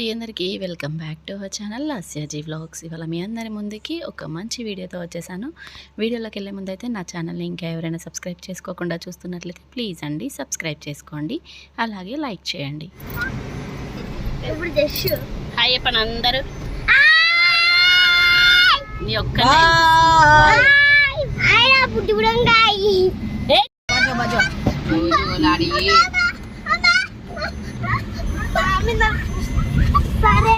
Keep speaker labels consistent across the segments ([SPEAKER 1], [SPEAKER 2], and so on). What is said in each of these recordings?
[SPEAKER 1] అండి అందరికీ. Welcome back to our channel Lasya ji vlogs. ఇవాళ మీ అందరి ముందుకి ఒక మంచి వీడియోతో వచ్చేసాను. వీడియోలోకి వెళ్ళే ముందు అయితే నా ఛానల్ని ఇంకా ఎవరైనా సబ్స్క్రైబ్ చేసుకోకుండా చూస్తున్నట్లయితే ప్లీజ్ అండి సబ్స్క్రైబ్ చేసుకోండి. అలాగే లైక్ చేయండి. హాయ్ అందరూ. మీ ఒక్క
[SPEAKER 2] సరే.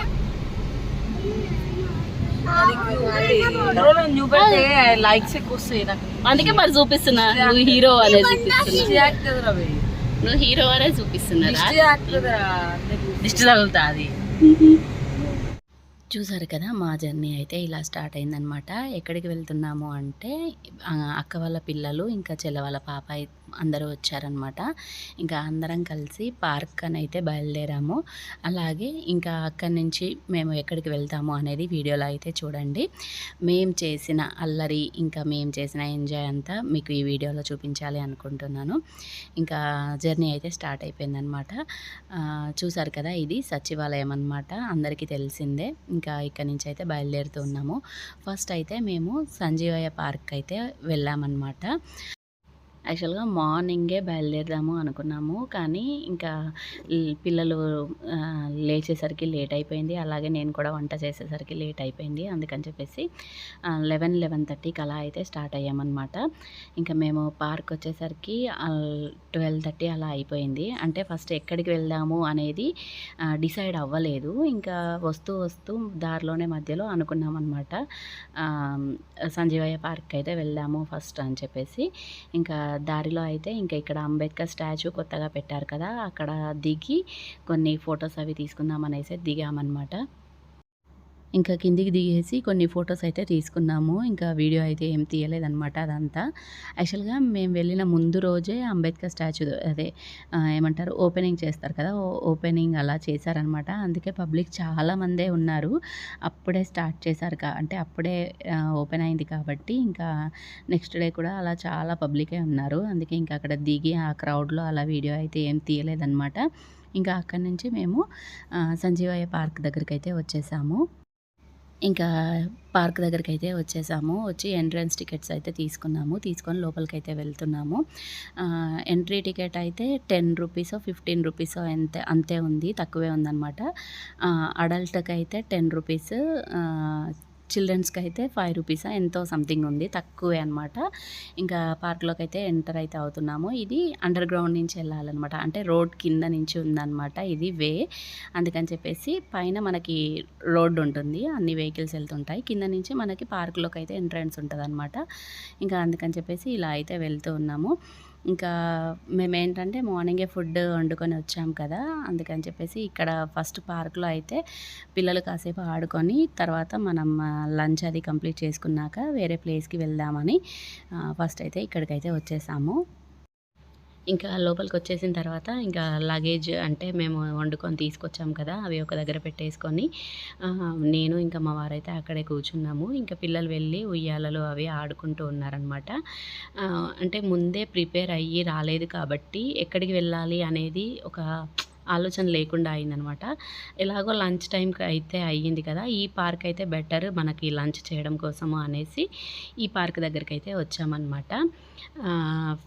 [SPEAKER 3] చూపెడితే లైక్స్ ఎక్కువ వస్తాయి నాకు.
[SPEAKER 1] అందుకే మరి చూపిస్తున్నా. నువ్వు హీరో అనే చూపిస్తున్నా. నువ్వు హీరో అనే చూపిస్తున్నారా
[SPEAKER 3] దిష్టి తాకుతుంది దిష్టి తగులుతా అది.
[SPEAKER 1] చూసారు కదా మా జర్నీ అయితే ఇలా స్టార్ట్ అయిందనమాట ఎక్కడికి వెళ్తున్నాము అంటే అక్క వాళ్ళ పిల్లలు ఇంకా చెల్ల వాళ్ళ పాప అందరూ వచ్చారనమాట ఇంకా అందరం కలిసి పార్క్ అని అయితే బయలుదేరాము. అలాగే ఇంకా అక్కడి నుంచి మేము ఎక్కడికి వెళ్తాము అనేది వీడియోలో అయితే చూడండి. మేము చేసిన అల్లరి ఇంకా మేము చేసిన ఎంజాయ్ అంతా మీకు ఈ వీడియోలో చూపించాలి అనుకుంటున్నాను. ఇంకా జర్నీ అయితే స్టార్ట్ అయిపోయిందనమాట చూసారు కదా ఇది సచివాలయం అనమాట అందరికీ తెలిసిందే. ఇంకా ఇక్కడ నుంచి అయితే బయలుదేరుతూ ఉన్నాము. ఫస్ట్ అయితే మేము సంజీవయ్య పార్క్ అయితే వెళ్ళామన్నమాట. యాక్చువల్గా మార్నింగే బయలుదేరదాము అనుకున్నాము. కానీ ఇంకా పిల్లలు లేచేసరికి లేట్ అయిపోయింది. అలాగే నేను కూడా వంట చేసేసరికి లేట్ అయిపోయింది. అందుకని చెప్పేసి లెవెన్ లెవెన్ థర్టీకి అలా అయితే స్టార్ట్ అయ్యామన్నమాట. ఇంకా మేము పార్క్ వచ్చేసరికి ట్వెల్వ్ థర్టీ అలా అయిపోయింది. అంటే ఫస్ట్ ఎక్కడికి వెళ్దాము అనేది డిసైడ్ అవ్వలేదు. ఇంకా వస్తూ వస్తూ దారిలోనే మధ్యలో అనుకున్నాం అనమాట సంజీవయ్య పార్క్ అయితే వెళ్దాము ఫస్ట్ అని చెప్పేసి. ఇంకా దారిలో అయితే ఇంకా ఇక్కడ అంబేద్కర్ స్టాచ్యూ కొత్తగా పెట్టారు కదా అక్కడ దిగి కొన్ని ఫొటోస్ అవి తీసుకుందాం అనేసి దిగామన్నమాట. ఇంకా కిందికి దిగేసి కొన్ని ఫొటోస్ అయితే తీసుకున్నాము. ఇంకా వీడియో అయితే ఏం తీయలేదనమాట అదంతా. యాక్చువల్గా మేము వెళ్ళిన ముందు రోజే అంబేద్కర్ స్టాచ్యూ అదే ఏమంటారు ఓపెనింగ్ చేస్తారు కదా ఓ- ఓపెనింగ్ అలా చేశారనమాట అందుకే పబ్లిక్ చాలామందే ఉన్నారు. అప్పుడే స్టార్ట్ చేశారు కా అంటే అప్పుడే ఓపెన్ అయింది కాబట్టి ఇంకా నెక్స్ట్ డే కూడా అలా చాలా పబ్లికే ఉన్నారు. అందుకే ఇంకా అక్కడ దిగి ఆ క్రౌడ్లో అలా వీడియో అయితే ఏం తీయలేదనమాట ఇంకా అక్కడి నుంచి మేము సంజీవయ్య పార్క్ దగ్గరికి అయితే వచ్చేసాము. ఇంకా పార్క్ దగ్గరికి అయితే వచ్చేసాము. వచ్చి ఎంట్రన్స్ టికెట్స్ అయితే తీసుకున్నాము. తీసుకొని లోపలికి అయితే వెళ్తున్నాము ఎంట్రీ టికెట్ అయితే టెన్ రూపీసో ఫిఫ్టీన్ రూపీసో అంతే అంతే ఉంది. తక్కువే ఉందన్నమాట. అడల్ట్కి అయితే టెన్ రూపీస్ చిల్డ్రన్స్కి అయితే ఫైవ్ రూపీస్? ఎంతో సంథింగ్ ఉంది. తక్కువే అనమాట ఇంకా పార్క్లోకి అయితే ఎంటర్ అయితే అవుతున్నాము. ఇది అండర్ గ్రౌండ్ నుంచి వెళ్ళాలన్నమాట. అంటే రోడ్ కింద నుంచి ఉందన్నమాట ఇది వే. అందుకని చెప్పేసి పైన మనకి రోడ్డు ఉంటుంది. అన్ని వెహికల్స్ వెళ్తుంటాయి. కింద నుంచి మనకి పార్క్లోకి అయితే ఎంట్రన్స్ ఉంటుంది అనమాట ఇంకా అందుకని చెప్పేసి ఇలా అయితే వెళ్తూ ఉన్నాము. ఇంకా మేము ఏంటంటే మార్నింగే ఫుడ్ వండుకొని వచ్చాం కదా అందుకని చెప్పేసి ఇక్కడ ఫస్ట్ పార్క్లో అయితే పిల్లలు కాసేపు ఆడుకొని తర్వాత మనం లంచ్ అది కంప్లీట్ చేసుకున్నాక వేరే ప్లేస్కి వెళ్దామని ఫస్ట్ అయితే ఇక్కడికైతే వచ్చేసాము. ఇంకా లోపలికి వచ్చేసిన తర్వాత ఇంకా లగేజ్ అంటే మేము వండుకొని తీసుకొచ్చాం కదా అవి ఒక దగ్గర పెట్టేసుకొని నేను ఇంకా మా వారైతే అక్కడే కూర్చున్నాము. ఇంకా పిల్లలు వెళ్ళి ఉయ్యాలలు అవి ఆడుకుంటూ ఉన్నారనమాట అంటే ముందే ప్రిపేర్ అయ్యి రాలేదు కాబట్టి ఎక్కడికి వెళ్ళాలి అనేది ఒక ఆలోచన లేకుండా అయిందనమాట. ఎలాగో లంచ్ టైంకి అయితే అయ్యింది కదా ఈ పార్క్ అయితే బెటర్ మనకి లంచ్ చేయడం కోసము అనేసి ఈ పార్క్ దగ్గరికి అయితే వచ్చామన్నమాట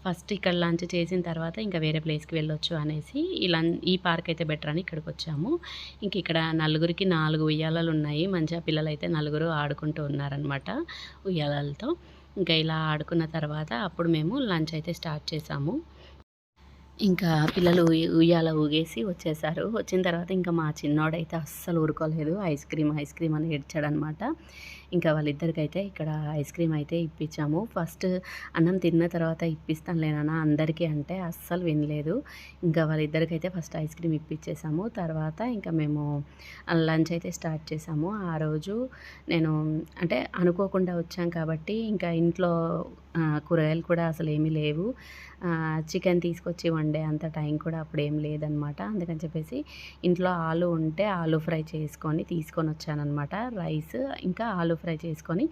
[SPEAKER 1] ఫస్ట్ ఇక్కడ లంచ్ చేసిన తర్వాత ఇంకా వేరే ప్లేస్కి వెళ్ళొచ్చు అనేసి ఈ లం ఈ పార్క్ అయితే బెటర్ అని ఇక్కడికి వచ్చాము. ఇంక ఇక్కడ నలుగురికి నాలుగు ఉయ్యాలలు ఉన్నాయి. మంచిగా పిల్లలు అయితే నలుగురు ఆడుకుంటూ ఉన్నారనమాట ఉయ్యాలలతో. ఇంకా ఇలా ఆడుకున్న తర్వాత అప్పుడు మేము లంచ్ అయితే స్టార్ట్ చేసాము. ఇంకా పిల్లలు ఉయ్యాల ఊగేసి వచ్చేసారు. వచ్చిన తర్వాత ఇంకా మా చిన్నోడైతే అస్సలు ఊరుకోలేదు. ఐస్ క్రీమ్ ఐస్ క్రీమ్ అని ఏడ్చాడనమాట. ఇంకా వాళ్ళిద్దరికైతే ఇక్కడ ఐస్ క్రీమ్ అయితే ఇప్పించాము. ఫస్ట్ అన్నం తిన్న తర్వాత ఇప్పిస్తాను లేనా అందరికీ అంటే అస్సలు వినలేదు. ఇంకా వాళ్ళిద్దరికైతే ఫస్ట్ ఐస్ క్రీమ్ ఇప్పించేసాము. తర్వాత ఇంకా మేము లంచ్ అయితే స్టార్ట్ చేసాము. ఆ రోజు నేను అంటే అనుకోకుండా వచ్చాం కాబట్టి ఇంకా ఇంట్లో కూరగాయలు కూడా అసలు ఏమీ లేవు. చికెన్ తీసుకొచ్చి వండే అంత టైం కూడా అప్పుడు ఏం లేదనమాట అందుకని చెప్పేసి ఇంట్లో ఆలు ఉంటే ఆలు ఫ్రై చేసుకొని తీసుకొని వచ్చానమాట రైస్ ఇంకా ఆలు ఫ్రై చేసుకొని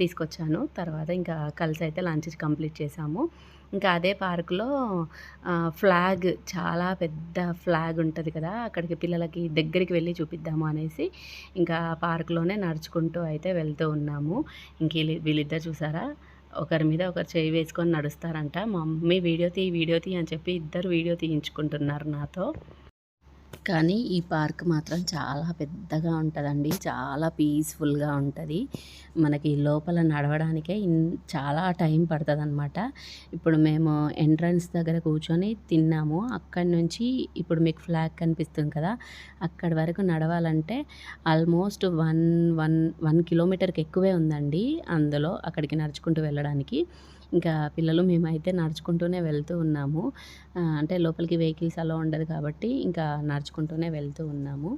[SPEAKER 1] తీసుకొచ్చాను. తర్వాత ఇంకా కలిసి అయితే లంచ్ కంప్లీట్ చేసాము. ఇంకా అదే పార్కులో ఫ్లాగ్ చాలా పెద్ద ఫ్లాగ్ ఉంటుంది కదా అక్కడికి పిల్లలకి దగ్గరికి వెళ్ళి చూపిద్దాము అనేసి ఇంకా పార్కులోనే నడుచుకుంటూ అయితే వెళ్తూ ఉన్నాము. ఇంక వీళ్ళిద్దరు చూసారా? ఒకరి మీద ఒకరు చేయి వేసుకొని నడుస్తారంట. మమ్మీ వీడియో తీ వీడియో తీ అని చెప్పి ఇద్దరు వీడియో తీయించుకుంటున్నారు నాతో. కానీ ఈ పార్క్ మాత్రం చాలా పెద్దగా ఉంటుందండి. చాలా పీస్ఫుల్గా ఉంటుంది. మనకి లోపల నడవడానికే ఇన్ చాలా టైం పడుతుంది అనమాట ఇప్పుడు మేము ఎంట్రన్స్ దగ్గర కూర్చొని తిన్నాము. అక్కడి నుంచి ఇప్పుడు మీకు ఫ్లాగ్ కనిపిస్తుంది కదా అక్కడి వరకు నడవాలంటే ఆల్మోస్ట్ వన్ వన్ వన్ కిలోమీటర్కి ఎక్కువే ఉందండి అందులో అక్కడికి నడుచుకుంటూ వెళ్ళడానికి. ఇంకా పిల్లలు మేమైతే నడుచుకుంటూనే వెళ్తూ ఉన్నాము. అంటే లోపలికి వెహికల్స్ అలా ఉండదు కాబట్టి ఇంకా నడుచుకుంటూనే వెళ్తూ ఉన్నాము.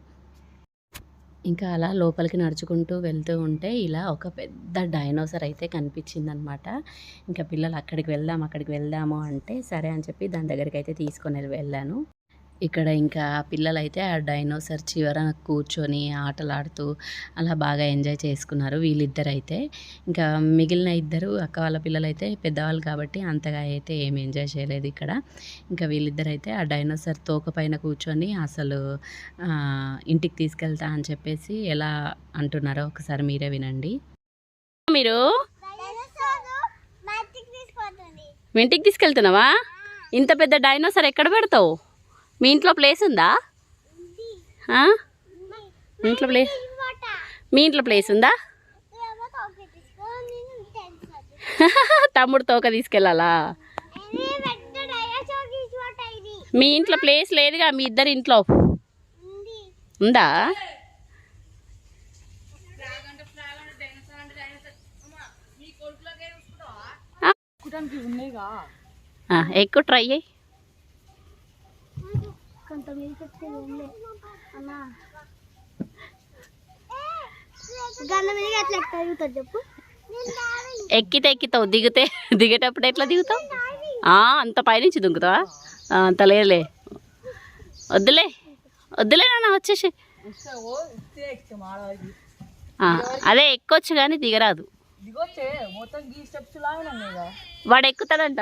[SPEAKER 1] ఇంకా అలా లోపలికి నడుచుకుంటూ వెళ్తూ ఉంటే ఇలా ఒక పెద్ద డైనోసర్ అయితే కనిపించింది అనమాట ఇంకా పిల్లలు అక్కడికి వెళ్దాం అక్కడికి వెళ్దాము అంటే సరే అని చెప్పి దాని దగ్గరికి అయితే తీసుకొని వెళ్ళాను. ఇక్కడ ఇంకా పిల్లలు అయితే ఆ డైనోసర్ చివర కూర్చొని ఆటలాడుతూ అలా బాగా ఎంజాయ్ చేసుకున్నారు వీళ్ళిద్దరు అయితే ఇంకా మిగిలిన ఇద్దరు అక్క వాళ్ళ పిల్లలు అయితే పెద్దవాళ్ళు కాబట్టి అంతగా అయితే ఏం ఎంజాయ్ చేయలేదు ఇక్కడ. ఇంకా వీళ్ళిద్దరు అయితే ఆ డైనోసర్ తోక పైన కూర్చొని అసలు ఇంటికి తీసుకెళ్తా అని చెప్పేసి ఎలా అంటున్నారో ఒకసారి మీరే వినండి. మీరు ఇంటికి తీసుకెళ్తున్నావా? ఇంత పెద్ద డైనోసర్ ఎక్కడ పెడతావు? మీ ఇంట్లో ప్లేస్ ఉందా? మీ ఇంట్లో ప్లేస్ మీ ఇంట్లో ప్లేస్ ఉందా? తమ్ముడు తోక తీసుకెళ్ళాలా? మీ ఇంట్లో ప్లేస్ లేదుగా మీ ఇద్దరి ఇంట్లో. ఉందా.
[SPEAKER 3] ఎక్కువడానికి ఉన్నాయిగా
[SPEAKER 1] ఆ,
[SPEAKER 2] గన్న మీద ఎట్లా చెప్పు?
[SPEAKER 1] ఎక్కితే ఎక్కుతావు దిగితే దిగేటప్పుడు ఎట్లా దిగుతావు? ఆ, అంత పైనుంచి దుంకుతావా? ఆ, అంత లేదులే. వద్దులే. వద్దులే నాన్న వచ్చేసి అదే ఎక్కొచ్చు కానీ దిగరాదు.
[SPEAKER 3] దిగొచ్చే మొత్తం గీ స్టెప్స్ లాగా ఉన్నాయిగా
[SPEAKER 1] వాడు ఎక్కుతాడంట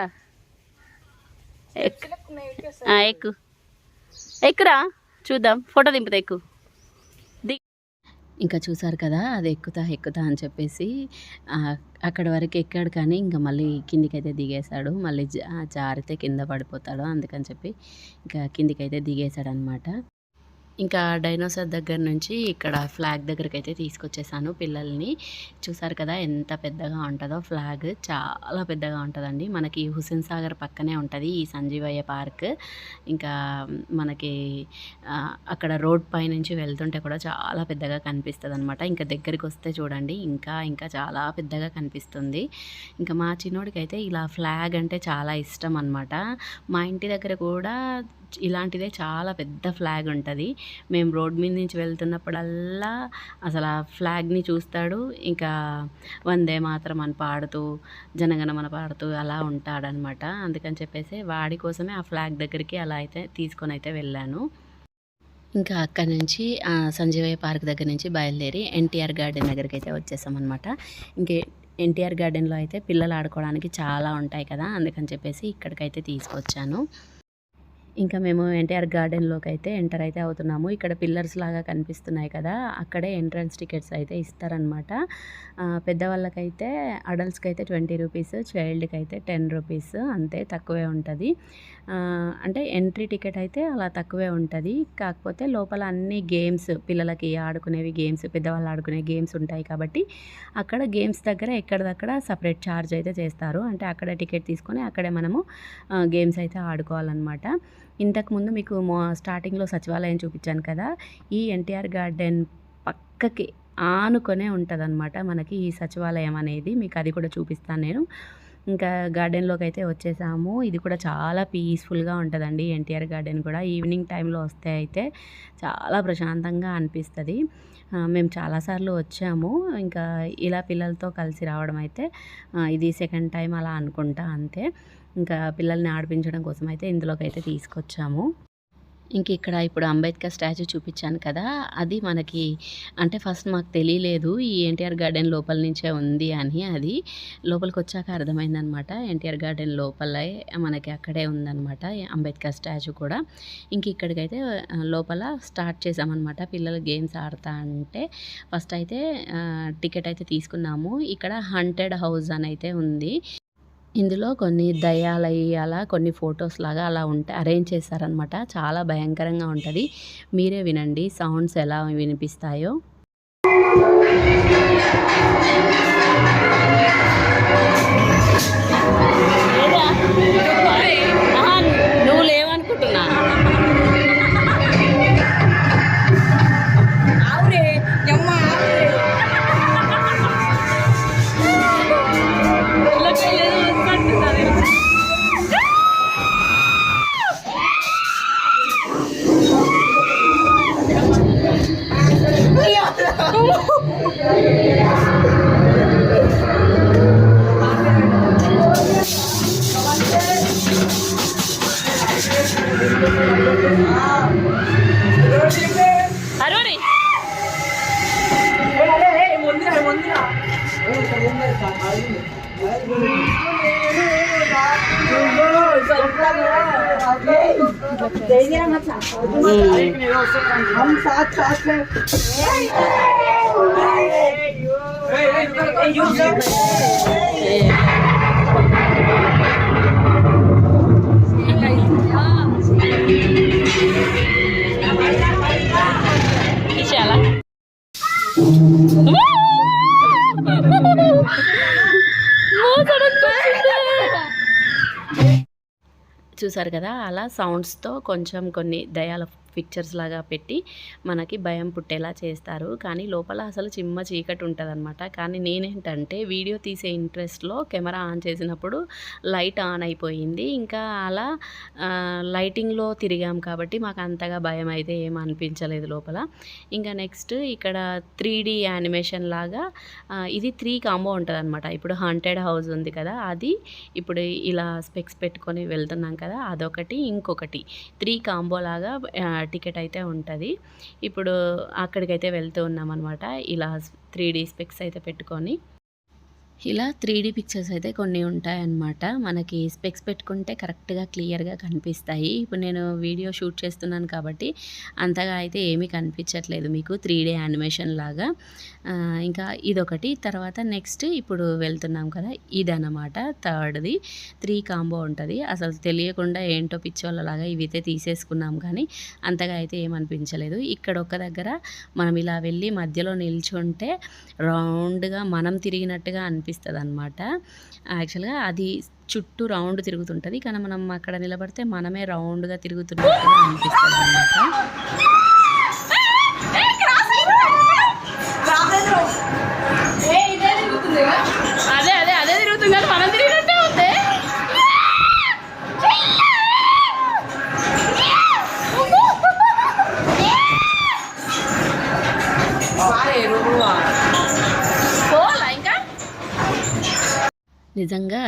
[SPEAKER 1] ఎక్కు. ఎక్కురా చూద్దాం. ఫోటో దింపుతా ఎక్కు. ది ఇంకా చూసారు కదా అది ఎక్కుతా ఎక్కుతా అని చెప్పేసి అక్కడ వరకు ఎక్కాడు కానీ ఇంకా మళ్ళీ కిందికైతే దిగేశాడు. మళ్ళీ జా- జారితే కింద పడిపోతాడు అందుకని చెప్పి ఇంకా కిందికైతే దిగేశాడు అనమాట ఇంకా డైనోసార్ దగ్గర నుంచి ఇక్కడ ఫ్లాగ్ దగ్గరికి అయితే తీసుకొచ్చేసాను పిల్లల్ని. చూసారు కదా ఎంత పెద్దగా ఉంటుందో ఫ్లాగ్. చాలా పెద్దగా ఉంటుందండి. మనకి హుసేన్ సాగర్ పక్కనే ఉంటుంది ఈ సంజీవయ్య పార్క్. ఇంకా మనకి అక్కడ రోడ్ పై నుంచి వెళ్తుంటే కూడా చాలా పెద్దగా కనిపిస్తుంది అనమాట ఇంకా దగ్గరికి వస్తే చూడండి ఇంకా ఇంకా చాలా పెద్దగా కనిపిస్తుంది. ఇంకా మా చిన్నోడికి అయితే ఇలా ఫ్లాగ్ అంటే చాలా ఇష్టం అనమాట మా ఇంటి దగ్గర కూడా ఇలాంటిదే చాలా పెద్ద ఫ్లాగ్ ఉంటుంది. మేము రోడ్ మీద నుంచి వెళ్తున్నప్పుడల్లా అసలు ఆ ఫ్లాగ్ని చూస్తాడు. ఇంకా వందే మాత్రం అని పాడుతూ జనగణమన పాడుతూ అలా ఉంటాడనమాట అందుకని చెప్పేసి వాడి కోసమే ఆ ఫ్లాగ్ దగ్గరికి అలా అయితే తీసుకొని అయితే వెళ్ళాను. ఇంకా అక్కడ నుంచి సంజీవయ్య పార్క్ దగ్గర నుంచి బయలుదేరి ఎన్టీఆర్ గార్డెన్ దగ్గరికి అయితే వచ్చేసాం అనమాట ఇంకే ఎన్టీఆర్ గార్డెన్లో అయితే పిల్లలు ఆడుకోవడానికి చాలా ఉంటాయి కదా అందుకని చెప్పేసి ఇక్కడికైతే తీసుకొచ్చాను. ఇంకా మేము ఎన్టీఆర్ గార్డెన్లోకి అయితే ఎంటర్ అయితే అవుతున్నాము. ఇక్కడ పిల్లర్స్ లాగా కనిపిస్తున్నాయి కదా అక్కడే ఎంట్రన్స్ టికెట్స్ అయితే ఇస్తారనమాట పెద్దవాళ్ళకైతే అడల్ట్స్కి అయితే ట్వంటీ రూపీస్ చైల్డ్కి అయితే టెన్ రూపీస్ అంతే తక్కువే ఉంటుంది. అంటే ఎంట్రీ టికెట్ అయితే అలా తక్కువే ఉంటుంది. కాకపోతే లోపల అన్ని గేమ్స్ పిల్లలకి ఆడుకునేవి గేమ్స్ పెద్దవాళ్ళు ఆడుకునే గేమ్స్ ఉంటాయి కాబట్టి అక్కడ గేమ్స్ దగ్గర ఎక్కడిదక్కడ సపరేట్ ఛార్జ్ అయితే చేస్తారు. అంటే అక్కడ టికెట్ తీసుకొని అక్కడే మనము గేమ్స్ అయితే ఆడుకోవాలన్నమాట. ఇంతకుముందు మీకు స్టార్టింగ్లో సచివాలయం చూపించాను కదా ఈ ఎన్టీఆర్ గార్డెన్ పక్కకి ఆనుకొనే ఉంటుందన్నమాట మనకి ఈ సచివాలయం అనేది. మీకు అది కూడా చూపిస్తాను నేను. ఇంకా గార్డెన్లోకి అయితే వచ్చేసాము. ఇది కూడా చాలా పీస్ఫుల్గా ఉంటుందండి ఎన్టీఆర్ గార్డెన్ కూడా. ఈవినింగ్ టైంలో వస్తే అయితే చాలా ప్రశాంతంగా అనిపిస్తుంది. మేము చాలాసార్లు వచ్చాము. ఇంకా ఇలా పిల్లలతో కలిసి రావడం అయితే ఇది సెకండ్ టైం అలా అనుకుంటా అంతే. ఇంకా పిల్లల్ని ఆడిపించడం కోసం అయితే ఇందులోకి అయితే తీసుకొచ్చాము. ఇంక ఇక్కడ ఇప్పుడు అంబేద్కర్ స్టాచ్యూ చూపించాను కదా అది మనకి అంటే ఫస్ట్ మాకు తెలియలేదు ఈ ఎన్టీఆర్ గార్డెన్ లోపల నుంచే ఉంది అని అది లోపలికి వచ్చాక అర్థమైందనమాట. ఎన్టీఆర్ గార్డెన్ లోపలే మనకి అక్కడే ఉందన్నమాట అంబేద్కర్ స్టాచ్యూ కూడా. ఇంక ఇక్కడికైతే లోపల స్టార్ట్ చేసామన్నమాట పిల్లలు గేమ్స్ ఆడతా అంటే ఫస్ట్ అయితే టికెట్ అయితే తీసుకున్నాము. ఇక్కడ హంటెడ్ హౌస్ అని అయితే ఉంది. ఇందులో కొన్ని దయ్యాలయ్యి అలా కొన్ని ఫొటోస్ లాగా అలా ఉంటాయి అరేంజ్ చేశారనమాట చాలా భయంకరంగా ఉంటుంది. మీరే వినండి సౌండ్స్ ఎలా వినిపిస్తాయో.
[SPEAKER 3] हम साथ साथ में
[SPEAKER 1] చాలా చూసారు కదా అలా సౌండ్స్తో కొంచెం కొన్ని దయాల పిక్చర్స్ లాగా పెట్టి మనకి భయం పుట్టేలా చేస్తారు. కానీ లోపల అసలు చిమ్మ చీకటి ఉంటుంది కానీ నేనేంటంటే వీడియో తీసే ఇంట్రెస్ట్లో కెమెరా ఆన్ చేసినప్పుడు లైట్ ఆన్ అయిపోయింది. ఇంకా అలా లైటింగ్లో తిరిగాం కాబట్టి మాకు అంతగా భయం అయితే ఏం అనిపించలేదు లోపల. ఇంకా నెక్స్ట్ ఇక్కడ త్రీ డీ యానిమేషన్ లాగా ఇది త్రీ కాంబో ఉంటుంది అనమాట ఇప్పుడు హంటెడ్ హౌస్ ఉంది కదా అది ఇప్పుడు ఇలా స్పెక్స్ పెట్టుకొని వెళ్తున్నాం కదా అదొకటి ఇంకొకటి. త్రీ కాంబో లాగా టికెట్ అయితే ఉంటుంది. ఇప్పుడు అక్కడికైతే వెళ్తూ ఉన్నాం అనమాట ఇలా త్రీ డీ స్పెక్స్ అయితే పెట్టుకొని. ఇలా త్రీ డీ పిక్చర్స్ అయితే కొన్ని ఉంటాయన్నమాట. మనకి స్పెక్స్ పెట్టుకుంటే కరెక్ట్గా క్లియర్గా కనిపిస్తాయి. ఇప్పుడు నేను వీడియో షూట్ చేస్తున్నాను కాబట్టి అంతగా అయితే ఏమీ కనిపించట్లేదు మీకు త్రీ డే యానిమేషన్ లాగా. ఇంకా ఇదొకటి. తర్వాత నెక్స్ట్ ఇప్పుడు వెళ్తున్నాం కదా ఇదన్నమాట థర్డ్ది. త్రీ కాంబో ఉంటుంది. అసలు తెలియకుండా ఏంటో పిచ్చోళ్ళలాగా ఇవి అయితే తీసేసుకున్నాం కానీ అంతగా అయితే ఏమనిపించలేదు ఇక్కడ ఒక దగ్గర మనం ఇలా వెళ్ళి మధ్యలో నిల్చుంటే రౌండ్గా మనం తిరిగినట్టుగా అనిపిస్తుంది అనమాట యాక్చువల్గా అది చుట్టూ రౌండ్ తిరుగుతుంటుంది. కానీ మనం అక్కడ నిలబడితే మనమే రౌండ్గా తిరుగుతున్నట్టుగా అనిపిస్తుంది అనమాట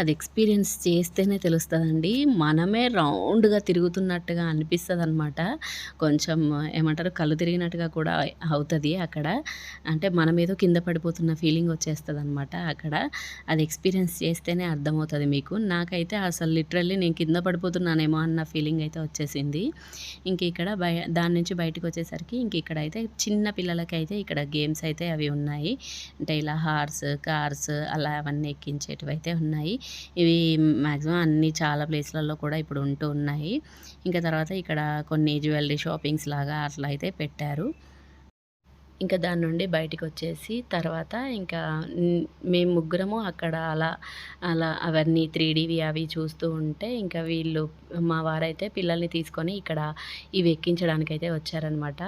[SPEAKER 1] అది ఎక్స్పీరియన్స్ చేస్తేనే తెలుస్తుందండి. మనమే రౌండ్గా తిరుగుతున్నట్టుగా అనిపిస్తుంది అనమాట కొంచెం ఏమంటారు కళ్ళు తిరిగినట్టుగా కూడా అవుతుంది అక్కడ. అంటే మనం ఏదో కింద పడిపోతున్న ఫీలింగ్ వచ్చేస్తుంది అనమాట అక్కడ. అది ఎక్స్పీరియన్స్ చేస్తేనే అర్థమవుతుంది మీకు. నాకైతే అసలు లిటరల్లీ నేను కింద పడిపోతున్నానేమో అన్న ఫీలింగ్ అయితే వచ్చేసింది. ఇంక ఇక్కడ బయ దాని నుంచి బయటకు వచ్చేసరికి ఇంక ఇక్కడ అయితే చిన్న పిల్లలకి అయితే ఇక్కడ గేమ్స్ అయితే అవి ఉన్నాయి. అంటే ఇలా హార్స్ కార్స్ అలా అవన్నీ ఎక్కించేటివి అయితే ఉన్నాయి. ఇవి మ్యాక్సిమం అన్ని చాలా ప్లేస్లలో కూడా ఇప్పుడు ఉంటూ ఉన్నాయి. ఇంకా తర్వాత ఇక్కడ కొన్ని జ్యువెలరీ షాపింగ్స్ లాగా అట్లా అయితే పెట్టారు. ఇంకా దాని నుండి బయటికి వచ్చేసి తర్వాత ఇంకా మేము ముగ్గురము అక్కడ అలా అలా అవన్నీ త్రీ డీవి అవి చూస్తూ ఉంటే ఇంకా వీళ్ళు మా వారైతే పిల్లల్ని తీసుకొని ఇక్కడ ఇవి ఎక్కించడానికి అయితే వచ్చారనమాట.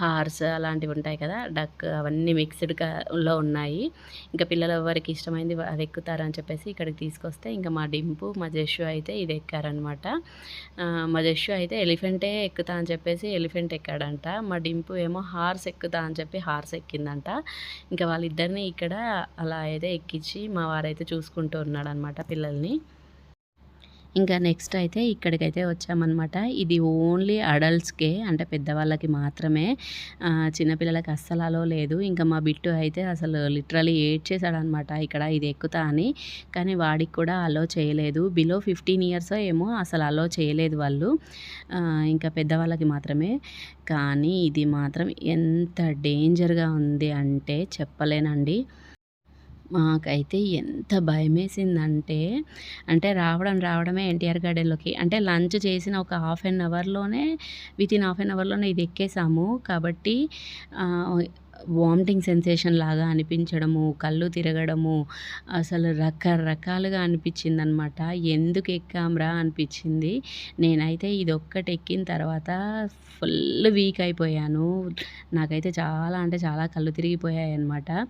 [SPEAKER 1] హార్స్ అలాంటివి ఉంటాయి కదా డక్ అవన్నీ మిక్స్డ్లో ఉన్నాయి. ఇంకా పిల్లలు ఎవరికి ఇష్టమైంది అది ఎక్కుతారని చెప్పేసి ఇక్కడికి తీసుకొస్తే ఇంకా మా డింపు మా జస్సు అయితే ఇది ఎక్కారనమాట. మా జస్సు అయితే ఎలిఫెంటే ఎక్కుతా అని చెప్పేసి ఎలిఫెంట్ ఎక్కాడంట. మా డింపు ఏమో హార్స్ ఎక్కుతా అని చెప్పి చెప్పి హార్స్ ఎక్కిందంట. ఇంకా వాళ్ళిద్దరిని ఇక్కడ అలా అయితే ఎక్కించి మా వారైతే చూసుకుంటూ ఉన్నాడనమాట పిల్లల్ని. ఇంకా నెక్స్ట్ అయితే ఇక్కడికైతే వచ్చామన్నమాట. ఇది ఓన్లీ అడల్ట్స్కే అంటే పెద్దవాళ్ళకి మాత్రమే. చిన్నపిల్లలకి అస్సలు అలో లేదు. ఇంకా మా బిట్టు అయితే అసలు లిటరలీ ఏడ్చేశాడనమాట ఇక్కడ ఇది ఎక్కుతా అని. కానీ వాడికి కూడా అలో చేయలేదు. బిలో ఫిఫ్టీన్ ఇయర్స్ ఏమో అసలు అలో చేయలేదు వాళ్ళు. ఇంకా పెద్దవాళ్ళకి మాత్రమే. కానీ ఇది మాత్రం ఎంత డేంజర్గా ఉంది అంటే చెప్పలేనండి. మాకైతే ఎంత భయమేసిందంటే అంటే రావడం రావడమే ఎన్టీఆర్ గార్డెన్లోకి. అంటే లంచ్ చేసిన ఒక హాఫ్ అన్ అవర్లోనే విత్ ఇన్ హాఫ్ అన్ అవర్లోనే ఇది ఎక్కేసాము. కాబట్టి వామిటింగ్ సెన్సేషన్ లాగా అనిపించడము కళ్ళు తిరగడము అసలు రకరకాలుగా అనిపించింది అనమాట ఎందుకు ఎక్కాంరా అనిపించింది. నేనైతే ఇది ఒక్కటి ఎక్కిన తర్వాత ఫుల్ వీక్ అయిపోయాను. నాకైతే చాలా అంటే చాలా కళ్ళు తిరిగిపోయాయి అనమాట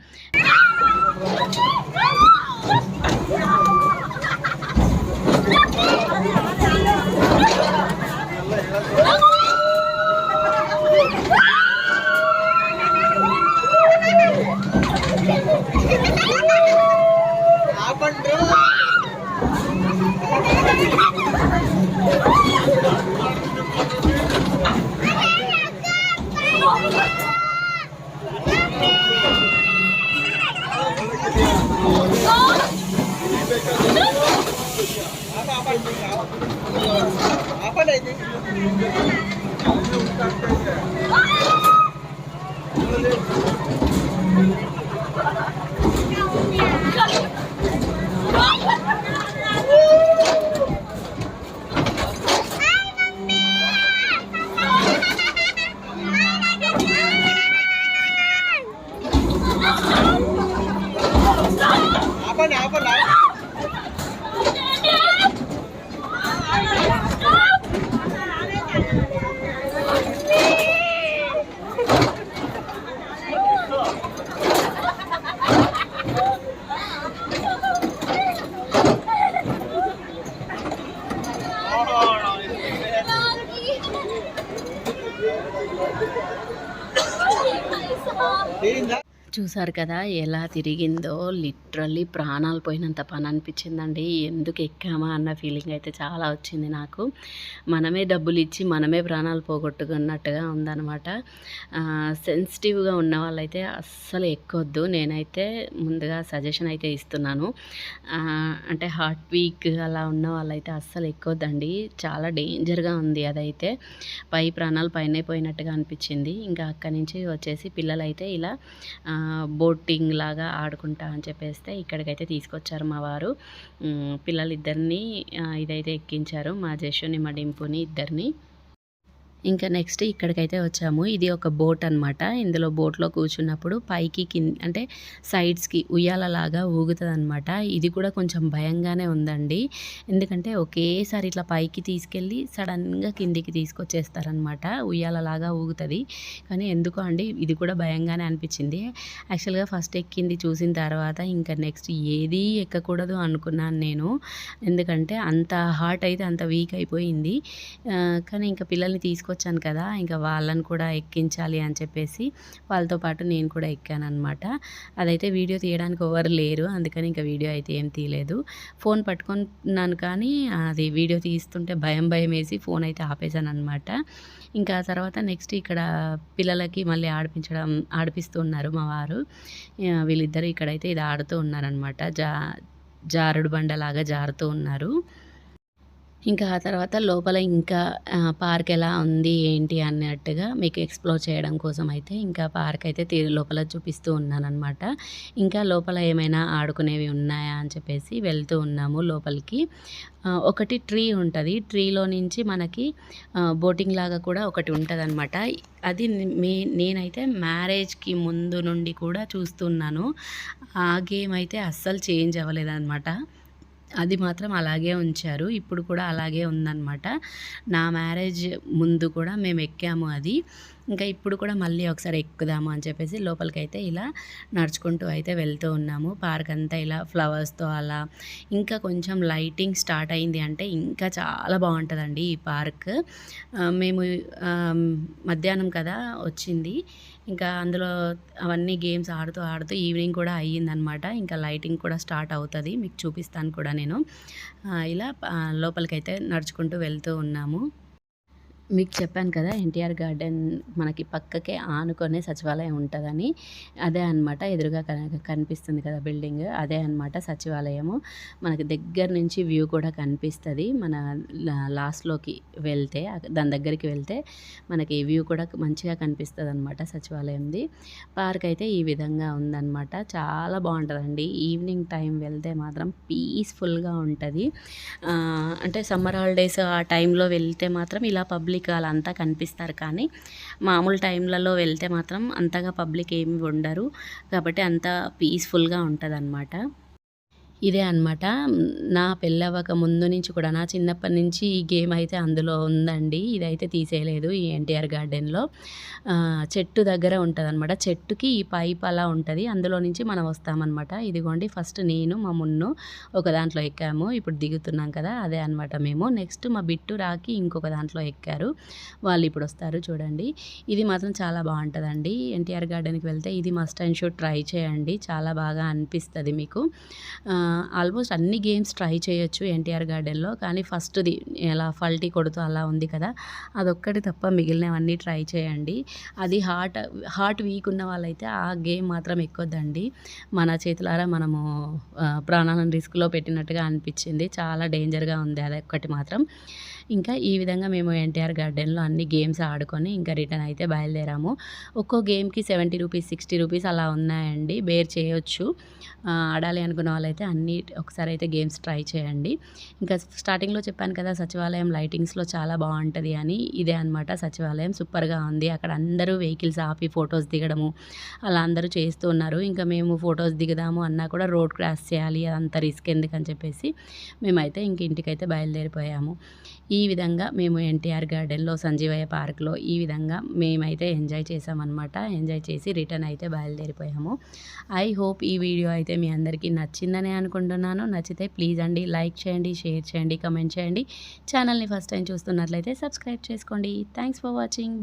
[SPEAKER 1] はい。చూసారు కదా ఎలా తిరిగిందో లిటరల్లీ ప్రాణాలు పోయినంత పని అనిపించిందండి ఎందుకు ఎక్కామా అన్న ఫీలింగ్ అయితే చాలా వచ్చింది నాకు. మనమే డబ్బులు ఇచ్చి మనమే ప్రాణాలు పోగొట్టుకున్నట్టుగా ఉందన్నమాట. సెన్సిటివ్గా ఉన్న వాళ్ళైతే అస్సలు ఎక్కొద్దు. నేనైతే ముందుగా సజెషన్ అయితే ఇస్తున్నాను. అంటే హార్ట్ వీక్ అలా ఉన్న వాళ్ళైతే అస్సలు ఎక్కొద్దండి. చాలా డేంజర్గా ఉంది అదైతే. పై ప్రాణాలు పైన పోయినట్టుగా అనిపించింది. ఇంకా అక్కడి నుంచి వచ్చేసి పిల్లలైతే ఇలా బోటింగ్ లాగా ఆడుకుంటా అని చెప్పేస్తే ఇక్కడికైతే తీసుకొచ్చారు మా వారు. పిల్లలిద్దరినీ ఇదైతే ఎక్కించారు మా జశుని మా డింపుని ఇద్దరిని. ఇంకా నెక్స్ట్ ఇక్కడికైతే వచ్చాము. ఇది ఒక బోట్ అన్నమాట. ఇందులో బోట్లో కూర్చున్నప్పుడు పైకి కింద అంటే సైడ్స్కి ఉయ్యాలలాగా ఊగుతుంది అనమాట ఇది కూడా కొంచెం భయంగానే ఉందండి. ఎందుకంటే ఒకేసారి ఇట్లా పైకి తీసుకెళ్ళి సడన్గా కిందికి తీసుకొచ్చేస్తారనమాట ఉయ్యాలలాగా ఊగుతుంది. కానీ ఎందుకో అండి ఇది కూడా భయంగానే అనిపించింది. యాక్చువల్గా ఫస్ట్ ఎక్కింది చూసిన తర్వాత ఇంకా నెక్స్ట్ ఏది ఎక్కకూడదు అనుకున్నాను నేను. ఎందుకంటే అంత హార్ట్ అయితే అంత వీక్ అయిపోయింది. కానీ ఇంకా పిల్లల్ని తీసుకొచ్చాను కదా ఇంకా వాళ్ళని కూడా ఎక్కించాలి అని చెప్పేసి వాళ్ళతో పాటు నేను కూడా ఎక్కాను అనమాట అదైతే వీడియో తీయడానికి ఎవరు లేరు అందుకని ఇంకా వీడియో అయితే ఏం తీయలేదు. ఫోన్ పట్టుకున్నాను కానీ అది వీడియో తీస్తుంటే భయం భయం వేసి ఫోన్ అయితే ఆపేసాను అనమాట ఇంకా తర్వాత నెక్స్ట్ ఇక్కడ పిల్లలకి మళ్ళీ ఆడిపించడం ఆడిపిస్తూ ఉన్నారు మా వారు. వీళ్ళిద్దరూ ఇక్కడైతే ఇది ఆడుతూ ఉన్నారనమాట జా జారుడు బండలాగా జారుతూ ఉన్నారు. ఇంకా ఆ తర్వాత లోపల ఇంకా పార్క్ ఎలా ఉంది ఏంటి అన్నట్టుగా మీకు ఎక్స్ప్లోర్ చేయడం కోసం అయితే ఇంకా పార్క్ అయితే లోపల చూపిస్తూ ఉన్నానమాట ఇంకా లోపల ఏమైనా ఆడుకునేవి ఉన్నాయా అని చెప్పేసి వెళ్తూ ఉన్నాము లోపలికి. ఒకటి ట్రీ ఉంటుంది. ట్రీలో నుంచి మనకి బోటింగ్ లాగా కూడా ఒకటి ఉంటుంది అనమాట అది మీ నేనైతే మ్యారేజ్కి ముందు నుండి కూడా చూస్తున్నాను. ఆ గేమ్ అయితే అస్సలు చేంజ్ అవ్వలేదన్నమాట. అది మాత్రం అలాగే ఉంచారు. ఇప్పుడు కూడా అలాగే ఉందన్నమాట. నా మ్యారేజ్ ముందు కూడా మేము ఎక్కాము అది. ఇంకా ఇప్పుడు కూడా మళ్ళీ ఒకసారి ఎక్కుదాము అని చెప్పేసి లోపలికైతే ఇలా నడుచుకుంటూ అయితే వెళ్తూ ఉన్నాము. పార్క్ అంతా ఇలా ఫ్లవర్స్తో అలా ఇంకా కొంచెం లైటింగ్ స్టార్ట్ అయింది అంటే ఇంకా చాలా బాగుంటుందండి ఈ పార్క్. మేము మధ్యాహ్నం కదా వచ్చింది. ఇంకా అందులో అవన్నీ గేమ్స్ ఆడుతూ ఆడుతూ ఈవినింగ్ కూడా అయ్యిందనమాట. ఇంకా లైటింగ్ కూడా స్టార్ట్ అవుతుంది. మీకు చూపిస్తాను కూడా నేను. ఇలా లోపలికైతే నడుచుకుంటూ వెళ్తూ ఉన్నాము. మీకు చెప్పాను కదా ఎన్టీఆర్ గార్డెన్ మనకి పక్కకే ఆనుకొనే సచివాలయం ఉంటుందని. అదే అన్నమాట ఎదురుగా కన- కనిపిస్తుంది కదా బిల్డింగ్. అదే అన్నమాట సచివాలయము. మనకి దగ్గర నుంచి వ్యూ కూడా కనిపిస్తుంది. మన లా- లాస్ట్లోకి వెళ్తే దాని దగ్గరికి వెళ్తే మనకి వ్యూ కూడా మంచిగా కనిపిస్తుంది అనమాట సచివాలయంది. పార్క్ అయితే ఈ విధంగా ఉందన్నమాట. చాలా బాగుంటుందండి. ఈవినింగ్ టైం వెళ్తే మాత్రం పీస్ఫుల్గా ఉంటుంది. అంటే సమ్మర్ హాలిడేస్ ఆ టైంలో వెళ్తే మాత్రం ఇలా పబ్లిక్ అలా అంతా కనిపిస్తారు కానీ మామూలు టైంలలో వెళ్తే మాత్రం అంతగా పబ్లిక్ ఏమి ఉండరు. కాబట్టి అంత పీస్ఫుల్గా ఉంటుంది ఇదే అన్నమాట. నా పెళ్ళవ్వక ముందు నుంచి కూడా నా చిన్నప్పటి నుంచి ఈ గేమ్ అయితే అందులో ఉందండి. ఇదైతే తీసేయలేదు ఈ ఎన్టీఆర్ గార్డెన్లో. చెట్టు దగ్గర ఉంటుంది అనమాట చెట్టుకి ఈ పైప్ అలా ఉంటుంది. అందులో నుంచి మనం వస్తామన్నమాట. ఇదిగోండి ఫస్ట్ నేను మా మున్ను ఒక దాంట్లో ఎక్కాము. ఇప్పుడు దిగుతున్నాం కదా అదే అనమాట మేము. నెక్స్ట్ మా బిట్టు రాకి ఇంకొక దాంట్లో ఎక్కారు. వాళ్ళు ఇప్పుడు వస్తారు చూడండి. ఇది మాత్రం చాలా బాగుంటుందండి. ఎన్టీఆర్ గార్డెన్కి వెళ్తే ఇది మస్ట్ అండ్ షూట్ ట్రై చేయండి. చాలా బాగా అనిపిస్తుంది మీకు. ఆల్మోస్ట్ అన్ని గేమ్స్ ట్రై చేయొచ్చు ఎన్టీఆర్ గార్డెన్లో కానీ ఫస్ట్ది ఎలా ఫల్టీ కొడుతూ అలా ఉంది కదా అదొక్కటి తప్ప మిగిలినవన్నీ ట్రై చేయండి. అది హార్ట్ హార్ట్ వీక్ ఉన్న వాళ్ళైతే ఆ గేమ్ మాత్రం ఎక్కొద్దండి. మన చేతులారా మనము ప్రాణాలను రిస్క్లో పెట్టినట్టుగా అనిపించింది. చాలా డేంజర్గా ఉంది అది ఒక్కటి మాత్రం. ఇంకా ఈ విధంగా మేము ఎన్టీఆర్ గార్డెన్లో అన్ని గేమ్స్ ఆడుకొని ఇంకా రిటర్న్ అయితే బయలుదేరాము. ఒక్కో గేమ్కి సెవెంటీ రూపీస్ సిక్స్టీ రూపీస్ అలా ఉన్నాయండి. బేర్ చేయొచ్చు. ఆడాలి అనుకున్న వాళ్ళైతే అన్ని ఒకసారి అయితే గేమ్స్ ట్రై చేయండి. ఇంకా స్టార్టింగ్లో చెప్పాను కదా సచివాలయం లైటింగ్స్లో చాలా బాగుంటుంది అని. ఇదే అనమాట సచివాలయం. సూపర్గా ఉంది. అక్కడ అందరూ వెహికల్స్ ఆపి ఫొటోస్ దిగడము అలా అందరూ చేస్తూ ఉన్నారు. ఇంకా మేము ఫొటోస్ దిగుదాము అన్నా కూడా రోడ్ క్రాస్ చేయాలి అంత రిస్క్ ఎందుకని చెప్పేసి మేమైతే ఇంక ఇంటికైతే బయలుదేరిపోయాము. ఈ విధంగా మేము ఎన్టీఆర్ గార్డెన్లో సంజీవయ్య పార్క్లో ఈ విధంగా మేమైతే ఎంజాయ్ చేసామన్నమాట ఎంజాయ్ చేసి రిటర్న్ అయితే బయలుదేరిపోయాము. ఐ హోప్ ఈ వీడియో అయితే మీ అందరికీ నచ్చిందని అనుకుంటున్నాను. నచ్చితే ప్లీజ్ అండి లైక్ చేయండి షేర్ చేయండి కమెంట్ చేయండి. ఛానల్ని ఫస్ట్ టైం చూస్తున్నట్లయితే సబ్స్క్రైబ్ చేసుకోండి. Thanks for watching.